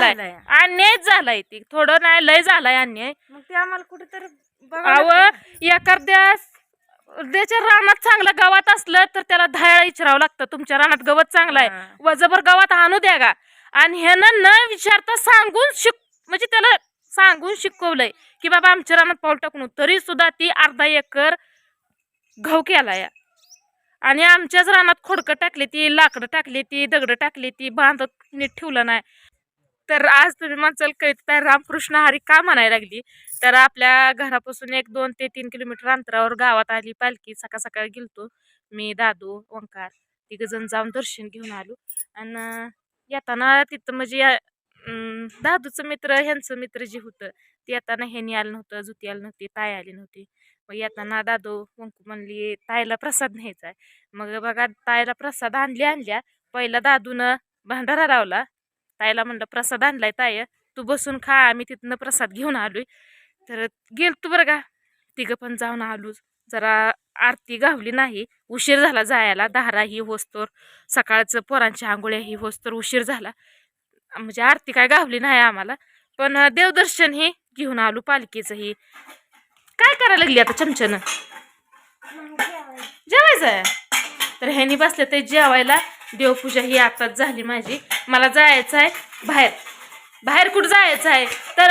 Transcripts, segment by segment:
झालाय. झालाय. अन्यायच झालाय ती. थोडं नाही लय झालाय अन्याय. मग ते आम्हाला कुठेतरी अव एखाद्या त्याच्या रानात चांगलं गवत असलं तर त्याला दहायला विचारावं लागतं. तुमच्या रानात गवत चांगलं आहे. हा. वजभर गवत आणू द्या का आणि ह्यानं न विचारता सांगून शिक म्हणजे त्याला सांगून शिकवलंय की बाबा आमच्या रानात पाऊल टाकून तरी सुद्धा ती अर्धा एकर गहू केलाय आणि आमच्याच रानात खोडकं टाकली ती लाकडं टाकली ती दगडं टाकली ती बांधत नीट ठेवलं नाही. तर आज तुम्ही म्हणचाल तर रामकृष्ण हरी का म्हणायला लागली? तर आपल्या घरापासून एक दोन ते तीन किलोमीटर अंतरावर गावात आली पालखी सकाळ सकाळी गेलतो. मी दादू ओंकार तिघजण जाऊन दर्शन घेऊन आलो. आणि येताना तिथं म्हणजे या- दादूचं मित्र ह्यांचं मित्र जे होतं ते येताना ह्यानी आलं नव्हतं जुती आली नव्हती ताई आली नव्हती. मग येताना दादू वंकू म्हणली ताईला प्रसाद न्यायचा आहे मग बघा ताईला प्रसाद आणली आणल्या पहिला दादूनं भांडारा लावला. ताईला म्हणलं प्रसाद आणलाय ताय तू बसून खा आम्ही तिथनं प्रसाद घेऊन आलोय. तर गेलतो बरं का? तिघं पण जाऊन आलो जरा आरती गावली नाही. उशीर झाला जायला. दारा ही होस्तोर सकाळचं पोरांच्या आंघोळ्या ही होस्तोर उशीर झाला. म्हणजे आरती काय गावली नाही आम्हाला. पण देवदर्शन ही घेऊन आलो पालखीचं ही काय करायला लागली आता चमच्यानं? जेवायचं आहे तर ह्यानी बसले ते जेवायला. देवपूजा ही आताच झाली माझी. मला जायचं आहे बाहेर. बाहेर कुठं जायचं आहे तर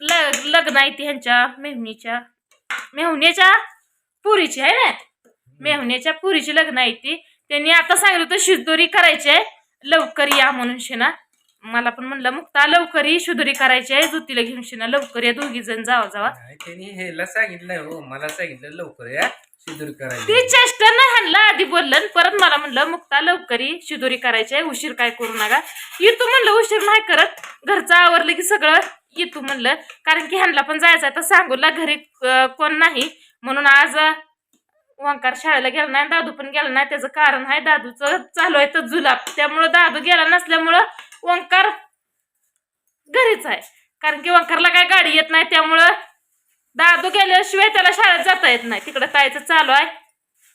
लग ल लग्न आहे ती ह्यांच्या मेहुणीच्या. मेहुण्याच्या पुरीची आहे ना? मेहुण्याच्या पुरीची लग्न आहे ती. त्यांनी आता सांगितलं होतं शिजदोरी करायची आहे. लवकर या म्हणून शिना. मला पण म्हणलं मुक्ता लवकर ही शिदोरी करायची आहे. जुतीला घेऊन शिना. लवकर या दोघी जण जावा जावा. त्यांनी ह्याला सांगितलं हो. मला सांगितलं लवकर या. शिदूर ती करायला चेष्टा नाही आधी बोललं परत मला म्हणलं मुक्ता लवकरी शिदोरी करायची आहे उशीर काय करू नका. येतो म्हणलं उशीर नाही करत. घरचं आवरलं की सगळं येतो म्हणलं. कारण की ह्यांना पण जायचं आहे तर सांगूला घरी अं, कोण नाही. म्हणून आज अं, ओंकार शाळेला गेला नाही दादू पण गेला नाही. त्याचं कारण आहे दादूचं चालू आहे तर जुलाब. त्यामुळं दादू गेला नसल्यामुळं ओंकार घरीच आहे. कारण की ओंकारला काय गाडी येत नाही त्यामुळं दादू गेल्याशिवाय त्याला शाळेत जाता येत नाही. तिकडं तायचं चालू आहे.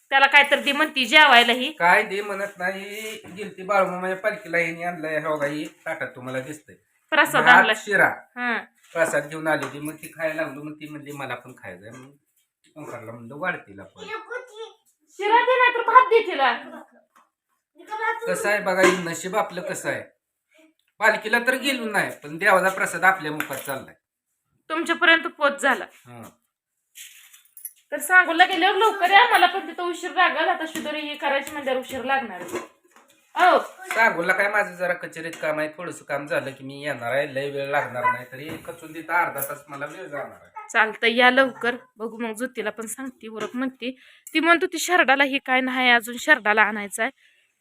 त्याला काहीतरी ती म्हणती जेवायला ही. काय दे म्हणत नाही. गेलती बाळमामाच्या पालखीला हिने आणलाय. हो गाई ताटात तुम्हाला दिसतंय. प्रसाद भात, आणला शिरा. हं. प्रसाद घेऊन आली ती मग ती खायला लागलो. मग ती म्हणली मला पण खायचंय. मग ओंकारला म्हणलं वाढतील आपण. शिरा दे नाही तर भात दे तिला. कसं आहे बघा हे नशीब आपलं कसं आहे. पालखीला तर गेलो नाही पण देवाचा प्रसाद आपल्या मुखात चाललाय. तुमच्यापर्यंत पोच झाला. हं. तर सांगूला गेल्यावर लवकर या मला पण तिथं उशीर लागल. आता शिदोरी ही करायची म्हणजे उशीर लागणार. हो. सांगूला काय माझं जरा कचेरीत काम आहे थोडंसं काम झालं की मी येणार आहे लय वेळ लागणार नाही तरी खचून तिथं अर्धा तास मला वेळ जाणार आहे. चालतं या लवकर. बघू मग ज्योतीला पण सांगते उरक म्हणते. ती म्हणतो ती शरडाला ही काय नाही अजून शरडाला आणायचं आहे.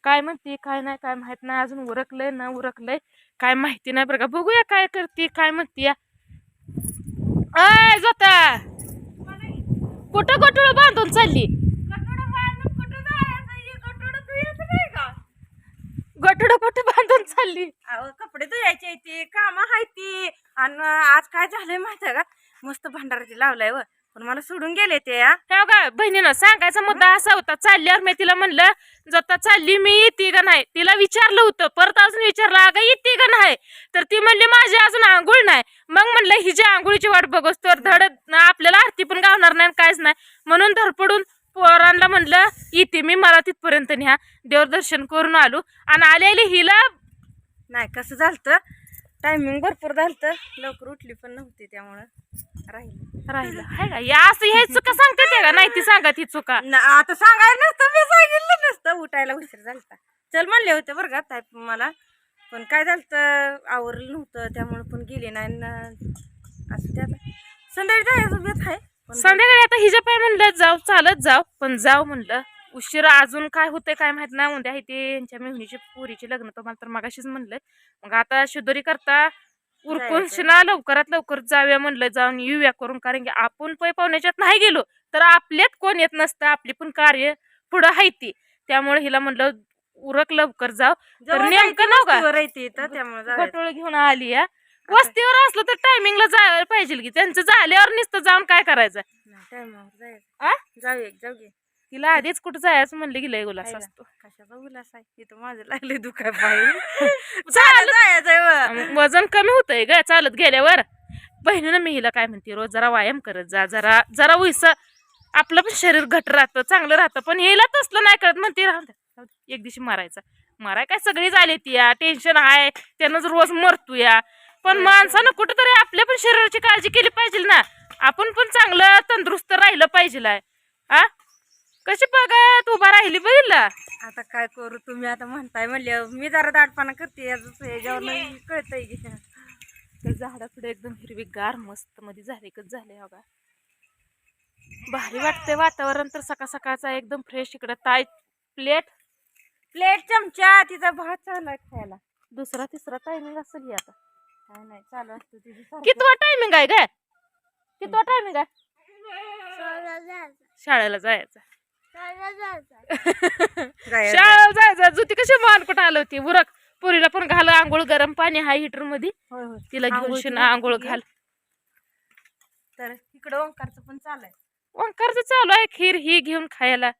काय म्हणते काय नाही काय माहीत नाही अजून उरकलंय ना उरकलंय काय माहिती नाही बरं का. बघूया काय करते काय म्हणते या. अय जोता कुठं गटोळ बांधून चालली? गटोड कुठं बांधून चालली? अहो, कपडे धुवायचे ती काम आहे ती. आणि आज काय झालंय माहिती का? मस्त भंडाराची लावलाय व. पण मला सोडून गेले ते हा. हो का बहिणीनं सांगायचा मुद्दा असा होता चालल्यावर मी तिला म्हणलं जाता चालली मी येते का नाही? तिला विचारलं होतं परत अजून विचारलं अगं येते का नाही? तर ती म्हणली माझी अजून आंघोळ नाही. मग म्हणलं हिची आंघोळीची वाट बघोस तर धड आपल्याला आरती पण गावणार नाही आणि काहीच नाही. म्हणून धडपडून पोरांना म्हणलं येते मी मला तिथपर्यंत न्या. देवदर्शन करून आलो. आणि आले आले हिला नाही कसं झालं टायमिंग भरपूर झालं लवकर उठली पण नव्हती त्यामुळं राहील. राहिलं. हाय का? या असं हे चुका सांगते ते का? नाही ती सांगत ही चुका. आता सांगायला नसतं मी सांगितलं नसतं. उठायला उशीर झालता. चल म्हणले होते बरं का ताई मला. पण काय झालं आवरलं नव्हतं त्यामुळे पण गेले नाही न. असं त्यात संध्याकाळी जायचं बेत आहे पण संध्याकाळी आता हिच्या पाय म्हणलं जाऊ चालत जाऊ. पण जाऊ म्हणलं. उशीर अजून काय होतंय काय माहीत नाही. उद्या आहे ते यांच्या मेहुणीची पुरीचे लग्न तुम्हाला तर मगाशीच म्हणलंय मग आता शुद्धरी करता उरकून जायचं. शिना लवकरात लवकर जाऊया म्हणलं जाऊन येऊया करून कारण की आपण पै पाहुण्याच्यात नाही गेलो तर आपल्यात कोण येत नसतं आपली पण कार्य पुढं आहे ती त्यामुळे हिला म्हणलं उरक लवकर जाऊ तर नेमकं जायचं नव्ह का? वस्तीवर आहे ती तर त्यामुळे जाऊया. गटोळ घेऊन आली या वस्तीवर असलं तर टायमिंगला जायला पाहिजे की त्यांचं झाल्यावर नुसतं जाऊन काय करायचं? जाऊया जाऊ तिला आधीच कुठं जायचं म्हणलं लय गुलास. असतो उल्हास आहे इथं माझं लागले दुखाय पाहिजे वजन कमी होतंय ग चालत गेल्यावर. बहिणीनं मी हिला काय म्हणते रोज जरा व्यायाम करत जा जरा जरा उईस. आपलं पण शरीर घट राहतं चांगलं राहतं पण हिला तसलं नाही करत म्हणते राहू दे, राहू दे, एक दिवशी मारायचा. माराय काय सगळी झाली ती या टेन्शन आहे त्यानं रोज मरतो या. पण माणसानं कुठेतरी आपल्या पण शरीराची काळजी केली पाहिजे ना. आपण पण चांगलं तंदुरुस्त राहिलं पाहिजे आ? कशी बघत उभा राहिली बघितला? आता काय करू तुम्ही आता म्हणताय म्हणले मी जरा दाटपणा करते याचं याच्यावर कळतंय की. त्या झाडाकडे एकदम हिरवी गार मस्त मध्ये झाले कच झाले बघा भारी वाटतंय वातावरण तर सकाळ सकाळचा एकदम फ्रेश इकडं. ताय प्लेट प्लेट चमचा तिचा भात चाललाय खायला. दुसरा तिसरा टायमिंग असेल ही आता. काय नाही चालू असतं सारखं. कितवा टायमिंग आहे काय कितवा टायमिंग आहे? शाळेला जायचं. जायचं. शाळेला जायचं. जुती कशी मानपट आलं होती? उरक. पुरीला पण घाल आंघोळ गरम पाणी आहे हिटरमध्ये होय, होय. तिला घेऊन आंघोळ शिना आंघोळ घाल. तर इकडं ओंकारचं पण चाललंय ओंकारचं चालू आहे. खीर ही घेऊन खायला.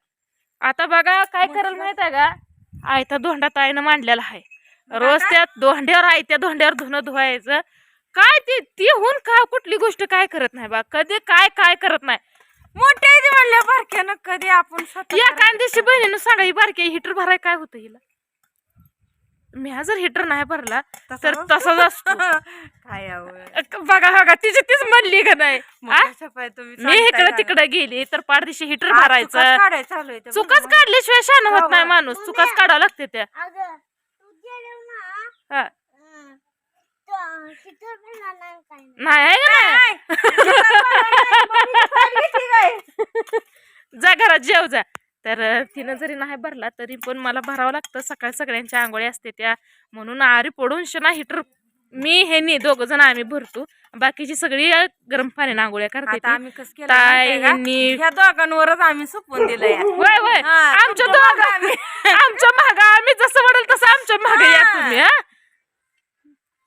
आता बघा काय करायला माहीत आहे का? आयता धोंडा ताईनं मांडलेला आहे. रोज आता? त्या धोंड्यावर आहे त्या धोंड्यावर धुणं धुवायचं. काय ती ती होऊन का कुठली गोष्ट काय करत नाही बा? कधी काय काय करत नाही? मोठे म्हणल्या बारक्यानं कधी आपण स्वतः या करायचं. कांद्याची बहिणीनं सांगा ही बारकी हिटर भराय काय होतं हिला मी हा जर हिटर नाही भरला तसं तर बघ. तसाच असतो काय आवड अक- बघा बघा तिची तीच म्हणली का नाही आ? मी इकडे तिकडे गेली तर पाठदिशी हिटर भरायचं काढाय चालू आहे ते चुकाच. काढल्याशिवाय शान हो, होत नाही. माणूस चुकाच काढावं लागते त्या हा. नाही आहे का नाही जा घरात जेव जा. तर तिनं जरी नाही भरला तरी पण मला भरावं लागतं. सकाळी सगळ्यांच्या आंघोळी असते त्या. म्हणून आरी पडून शना हिटर मी हे नाही दोघ जण आम्ही भरतो. बाकीची सगळी गरम पाण्याने आंघोळ्या करते. आम्ही कसं ह्या दोघांवरच आम्ही सुपवून दिलंय. होय होय. हा, आमच्या दोघ. आमच्या माग आम्ही जसं वाढेल तसं आमच्या मागे या. तुम्ही हा.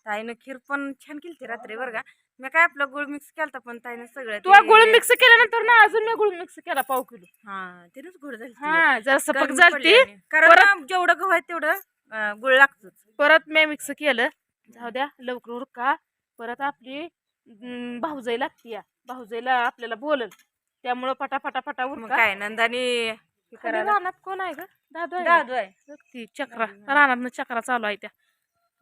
ताईनं खीर पण छान केली रात्री बरं का. मी काय आपलं गुळ मिक्स केलता पण ताईनं सगळं तू ते- गुळ मिक्स केल्यानंतर ना अजून मी गुळ मिक्स केला पाव किलो. हा तिनेच गुळ झाली हा जरा सपक गरमी झालती. पडल्याने. कारण परत- ना जेवढं गहू आहे तेवढं अं, गुळ लागतोच. परत मी मिक्स केलं. जाऊ द्या लवकर उरका. परत आपली अं, भाऊजाई लागती या. भाऊजाईला आपल्याला बोलल. त्यामुळं पटा पटा मग उरका. काय नंदानी हे करायला? रानात कोण आहे ग? दादू आहे? दादू आहे. बघ ती चक्रा. रानात चक्रा चालू आहे त्या.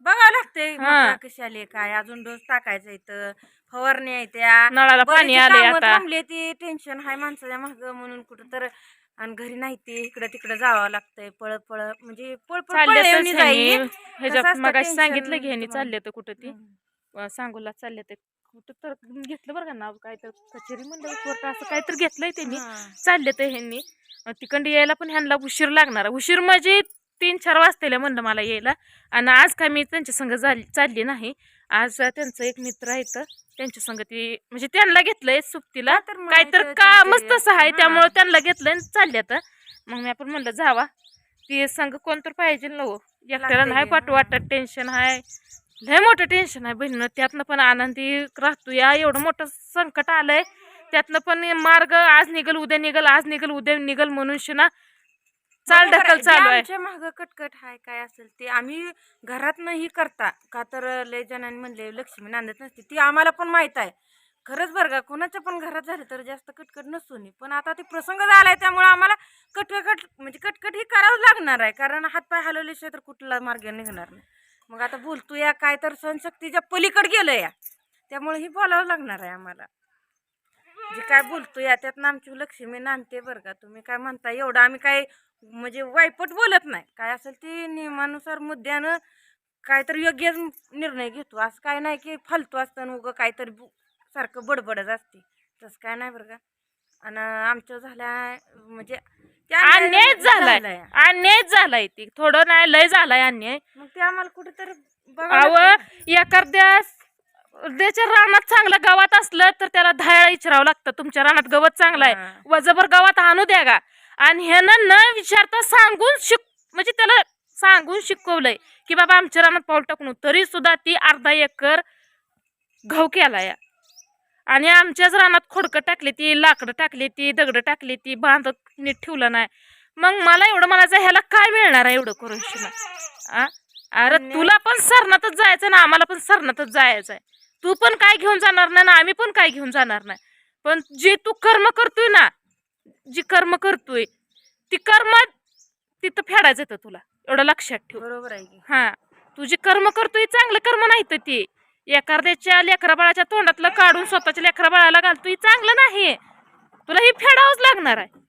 बघावं लागतंय. मका कशी आली काय अजून डोस टाकायचा इथं फवारणी आहे त्या नळाला पाणी बरीचशी आले कामं आता थांबली ती टेन्शन हाय माणसाच्या माग म्हणून कुठं तर आणि घरी नाही ते इकडं तिकडं जावं लागतंय पळ पळ म्हणजे पळ पळ चालले पळल्यावानी तर जाईल. ह्याच्यात असतं मग tension सांगितलं की ह्यांनी तुम्हाला. चालले तर कुठं ती हम्म. अं, सांगोला चालले ते कुठं तर घेतलं बरं का नाव काय तर कचेरी म्हणलं कोर्ट असं काय तर घेतलंय त्यांनी हा. चालले तर ह्यांनी अं, तिकडं यायला पण ह्यांना उशीर लागणार उशीर म्हणजे तीन चार वाजतेले म्हणलं मला यायला. आणि आज काय मी त्यांच्या संग झाली- चालली नाही. आज त्यांचं एक मित्र आहे तर त्यांच्या संग ती म्हणजे त्यांना घेतलंय सुट्टीला. तर काय तर कामच त्यांचे- तसं आहे. त्यामुळं त्यांना घेतलंय आणि चालले आता. मग मी आपण म्हणलं जावा. ती संग कोण तर पाहिजे ना हो. एकट्याला नाही पाठवू हा. वाटत टेन्शन आहे. लय मोठं टेन्शन आहे बहिणीनं. त्यातनं पण आनंदी राहतो या. एवढं मोठं संकट आलंय. त्यातनं पण मार्ग आज निघल उद्या निघल आज निघल उद्या निघल म्हणून शिना. चाल ढकल चालू आहे. आमच्या माग कटकट हाय काय असेल ते आम्ही घरात नाही करता. का तर लय जणांनी म्हणले लक्ष्मी नांदत नसते. ती आम्हाला पण माहीत आहे. खरंच बरं का कोणाच्या पण घरात झालं तर जास्त कटकट नसतो पण आता ते प्रसंग झालाय त्यामुळे आम्हाला कटकट म्हणजे कटकट ही करावं लागणार आहे. कारण हातपाय हलवल्याशिवाय तर कुठला मार्ग निघणार नाही. मग आता बोलतो या काय तर सणशक्तीच्या पलीकडे गेलं या. त्यामुळे ही बोलावं लागणार आहे आम्हाला. जे काय बोलतो या त्यातनं आमची लक्ष्मी नांदते बरं का. तुम्ही काय म्हणता एवढं? आम्ही काय म्हणजे वायपट बोलत नाही. काय असेल ते नियमानुसार मुद्द्यानं काहीतरी योग्य निर्णय घेतो. असं काय नाही की फालतू असतं उगं काहीतरी सारखं बडबडत असते. तसं काय नाही बरं का. आणि आमच्या झाल्या म्हणजे अन्यायच झालाय. झालाय. अन्यायच झालाय ती. थोडं नाही लय झालाय अन्याय. मग ते आम्हाला कुठेतरी अव एखाद्या त्याच्या रानात चांगलं गवत असलं तर त्याला दहायला विचारावं लागतं. तुमच्या रानात गवत चांगलं आहे. वजभर गवत आणू द्या का आणि ह्यानं न विचारता सांगून शिक म्हणजे त्याला सांगून शिकवलंय की बाबा आमच्या रानात पाऊल टाकून तरी सुद्धा ती अर्धा एकर गहू केलाय आणि आमच्याच रानात खोडकं टाकली ती लाकडं टाकली ती दगडं टाकली ती बांध नीट ठेवलं नाही. मग मला एवढं म्हणायचं ह्याला काय मिळणार आहे एवढं करून शिना आ? अरे तुला पण सरणातच जायचं ना आम्हाला पण सरणातच जायचं आहे तू पण काय घेऊन जाणार नाही ना आम्ही पण काय घेऊन जाणार नाही. पण जे तू कर्म करतोय ना जी कर्म करतोय ती कर्म तिथं फेडायचं येतं तुला एवढं लक्षात ठेव. बरोबर आहे हा तुझी कर्म करतोय चांगलं कर्म नाही तर ते. एखाद्याच्या लेकरा बाळाच्या तोंडातलं काढून स्वतःच्या लेकरा बाळाला घालतोय चांगलं नाही. तुला हे फेडावंच लागणार आहे.